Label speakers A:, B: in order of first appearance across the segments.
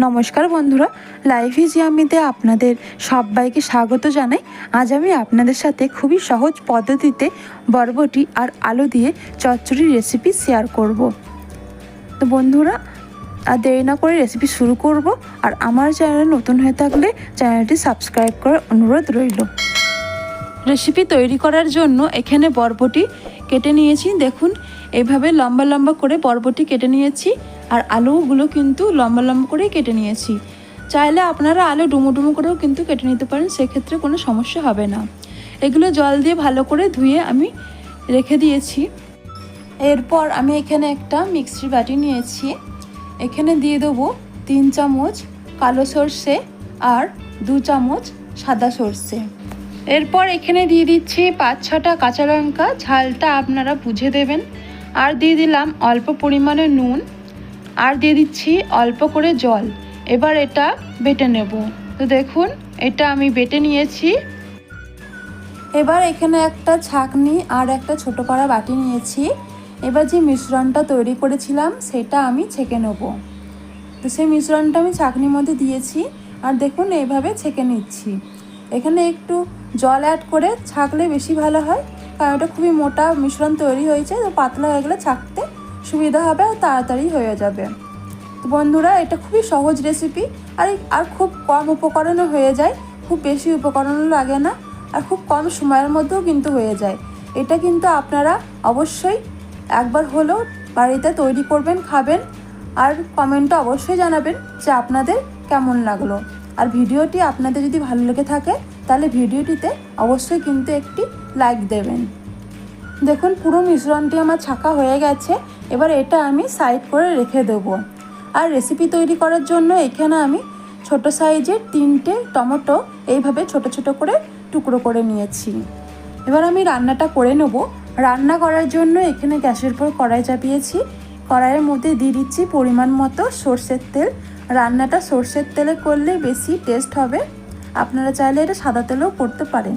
A: নমস্কার বন্ধুরা life is ইয়ামিতে আপনাদের সবাইকে স্বাগত জানাই। আজ আমি আপনাদের সাথে খুবই সহজ পদ্ধতিতে বরবটি আর আলু দিয়ে চচ্চড়ির রেসিপি শেয়ার করব। তো বন্ধুরা, আর দেরি না করে রেসিপি শুরু করব, আর আমার চ্যানেল নতুন হয়ে থাকলে চ্যানেলটি সাবস্ক্রাইব করার অনুরোধ রইল। রেসিপি তৈরি করার জন্য এখানে বরবটি কেটে নিয়েছি। দেখুন, এভাবে লম্বা লম্বা করে বরবটি কেটে নিয়েছি। আর আলুগুলো কিন্তু লম্বা লম্বা করেই কেটে নিয়েছি। চাইলে আপনারা আলু ডুমো ডুমো করেও কিন্তু কেটে নিতে পারেন, সেক্ষেত্রে কোনো সমস্যা হবে না। এগুলো জল দিয়ে ভালো করে ধুয়ে আমি রেখে দিয়েছি। এরপর আমি এখানে একটা মিক্সির বাটি নিয়েছি। এখানে দিয়ে দেবো তিন চামচ কালো সর্ষে আর দু চামচ সাদা সর্ষে। এরপর এখানে দিয়ে দিচ্ছি পাঁচ ছটা কাঁচা লঙ্কা, ঝালটা আপনারা বুঝে দেবেন। আর দিয়ে দিলাম অল্প পরিমাণে নুন। আর দিয়ে দিচ্ছি অল্প করে জল। এবার এটা বেটে নেব। তো দেখুন, এটা আমি বেটে নিয়েছি। এবার এখানে একটা ছাকনি আর একটা ছোট করা বাটি নিয়েছি। এবার যে মিশ্রণটা তৈরি করেছিলাম, সেটা আমি ছেঁকে নেব। তো সেই মিশ্রণটা আমি ছাকনির মধ্যে দিয়েছি আর দেখুন, এইভাবে ছেঁকে নিচ্ছি। এখানে একটু জল অ্যাড করে ছাকলে বেশি ভালো হয়, কারণ এটা খুবই মোটা মিশ্রণ তৈরি হয়েছে, তো পাতলা হয়ে গেলে ছাকতে সুবিধা হবে আর তাড়াতাড়ি হয়ে যাবে। তো বন্ধুরা, এটা খুবই সহজ রেসিপি আর আর খুব কম উপকরণও হয়ে যায়। খুব বেশি উপকরণও লাগে না, আর খুব কম সময়ের মধ্যেও কিন্তু হয়ে যায়। এটা কিন্তু আপনারা অবশ্যই একবার হলেও বাড়িতে তৈরি করবেন, খাবেন, আর কমেন্টে অবশ্যই জানাবেন যে আপনাদের কেমন লাগল। আর ভিডিওটি আপনাদের যদি ভালো লেগে থাকে, তাহলে ভিডিওটিতে অবশ্যই কিন্তু একটি লাইক দেবেন। দেখুন, পুরো মিশ্রণটি আমার ছাকা হয়ে গেছে। এবার এটা আমি সাইড করে রেখে দেবো। আর রেসিপি তৈরি করার জন্য এখানে আমি ছোট সাইজের তিনটে টমেটো এইভাবে ছোট ছোট করে টুকরো করে নিয়েছি। এবার আমি রান্নাটা করে নেব। রান্না করার জন্য এখানে গ্যাসের পর কড়াই চাপিয়েছি। কড়াইয়ের মধ্যে দিয়ে দিচ্ছি পরিমাণ মতো সর্ষের তেল। রান্নাটা সর্ষের তেলে করলে বেশি টেস্ট হবে। আপনারা চাইলে এটা সাদা তেলেও করতে পারেন।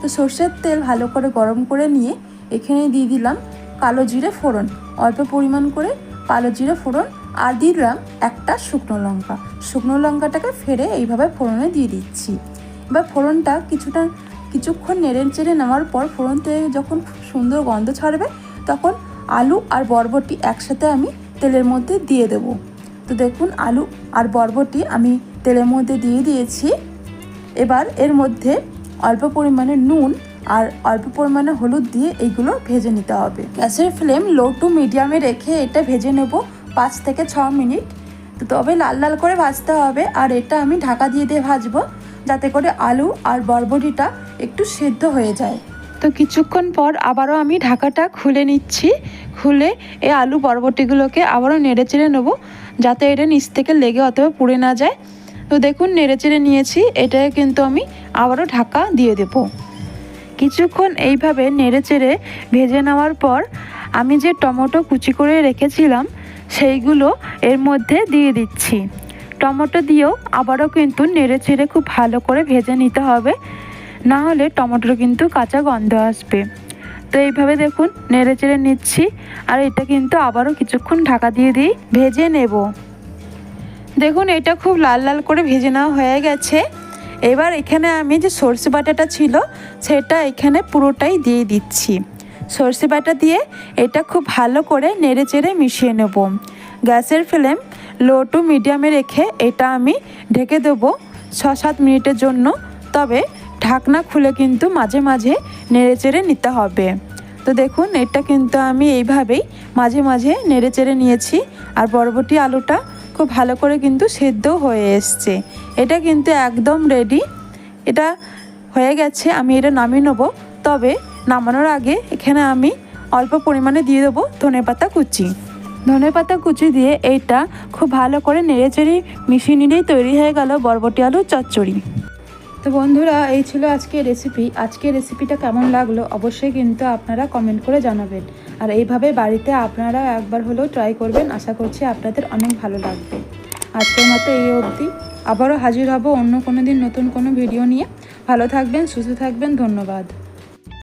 A: তো সর্ষের তেল ভালো করে গরম করে নিয়ে এখানে দিয়ে দিলাম কালো জিরে ফোড়ন। অল্প পরিমাণ করে কালো জিরে ফোড়ন আর দিলাম একটা শুকনো লঙ্কা। শুকনো লঙ্কাটাকে ফেরে এইভাবে ফোড়নে দিয়ে দিচ্ছি। এবার ফোড়নটা কিছুটা কিছুক্ষণ নেড়ে চেড়ে নেওয়ার পর ফোড়ন থেকে যখন খুব সুন্দর গন্ধ ছাড়বে, তখন আলু আর বরবটি একসাথে আমি তেলের মধ্যে দিয়ে দেব। তো দেখুন, আলু আর বরবটি আমি তেলের মধ্যে দিয়ে দিয়েছি। এবার এর মধ্যে অল্প পরিমাণে নুন আর অল্প পরিমাণে হলুদ দিয়ে এইগুলো ভেজে নিতে হবে। গ্যাসের ফ্লেম লো টু মিডিয়ামে রেখে এটা ভেজে নেব পাঁচ থেকে ছ মিনিট। তো তবে লাল লাল করে ভাজতে হবে আর এটা আমি ঢাকা দিয়ে দিয়ে ভাজবো যাতে করে আলু আর বরবটিটা একটু সেদ্ধ হয়ে যায়। তো কিছুক্ষণ পর আবারও আমি ঢাকাটা খুলে নিচ্ছি। খুলে এই আলু বরবটিগুলোকে আবারও নেড়ে চেড়ে নেব যাতে এটা নিচ থেকে লেগে অথবা পুড়ে না যায়। তো দেখুন, নেড়ে চেড়ে নিয়েছি। এটাকে কিন্তু আমি আবারও ঢাকা দিয়ে দেব। কিছুক্ষণ এইভাবে নেড়ে চেড়ে ভেজে নেওয়ার পর আমি যে টমেটো কুচি করে রেখেছিলাম, সেইগুলো এর মধ্যে দিয়ে দিচ্ছি। টমেটো দিয়েও আবারও কিন্তু নেড়ে চেড়ে খুব ভালো করে ভেজে নিতে হবে। না হলে টমেটোর কিন্তু কাঁচা গন্ধ আসবে। তো এইভাবে দেখুন, নেড়ে চেড়ে নিচ্ছি। আর এটা কিন্তু আবারও কিছুক্ষণ ঢাকা দিয়ে দিই, ভেজে নেব। দেখুন, এটা খুব লাল লাল করে ভেজে নেওয়া হয়ে গেছে। এবার এখানে আমি যে সর্ষে বাটাটা ছিল, সেটা এখানে পুরোটাই দিয়ে দিচ্ছি। সর্ষে বাটা দিয়ে এটা খুব ভালো করে নেড়ে চেড়ে মিশিয়ে নেব। গ্যাসের ফ্লেম লো টু মিডিয়ামে রেখে এটা আমি ঢেকে দেবো ছ সাত মিনিটের জন্য। তবে ঢাকনা খুলে কিন্তু মাঝে মাঝে নেড়ে চেড়ে নিতে হবে। তো দেখুন, এটা কিন্তু আমি এইভাবেই মাঝে মাঝে নেড়ে চেড়ে নিয়েছি। আর বরবটি আলুটা খুব ভালো করে কিন্তু সেদ্ধ হয়ে এসছে। এটা কিন্তু একদম রেডি এটা হয়ে গেছে, আমি এটা নামিয়ে নেব। তবে নামানোর আগে এখানে আমি অল্প পরিমাণে দিয়ে দেবো ধনে পাতা কুচি। ধনে পাতা কুচি দিয়ে এইটা খুব ভালো করে নেড়ে চেড়ে মিশিয়ে নিলেই তৈরি হয়ে গেল বরবটি আলু চচ্চড়ি। তো বন্ধুরা, এই ছিল আজকে রেসিপি আজকে রেসিপিটা কেমন লাগল অবশ্যই কিন্তু আপনারা কমেন্ট করে জানাবেন। আর এইভাবে বাড়িতে আপনারা একবার হলেও ট্রাই করবেন, আশা করছি আপনাদের অনেক ভালো লাগবে। আজকের মতো এই অবধি। আবারও হাজির হব অন্য কোনো দিন নতুন কোনো ভিডিও নিয়ে। ভালো থাকবেন, সুস্থ থাকবেন, ধন্যবাদ।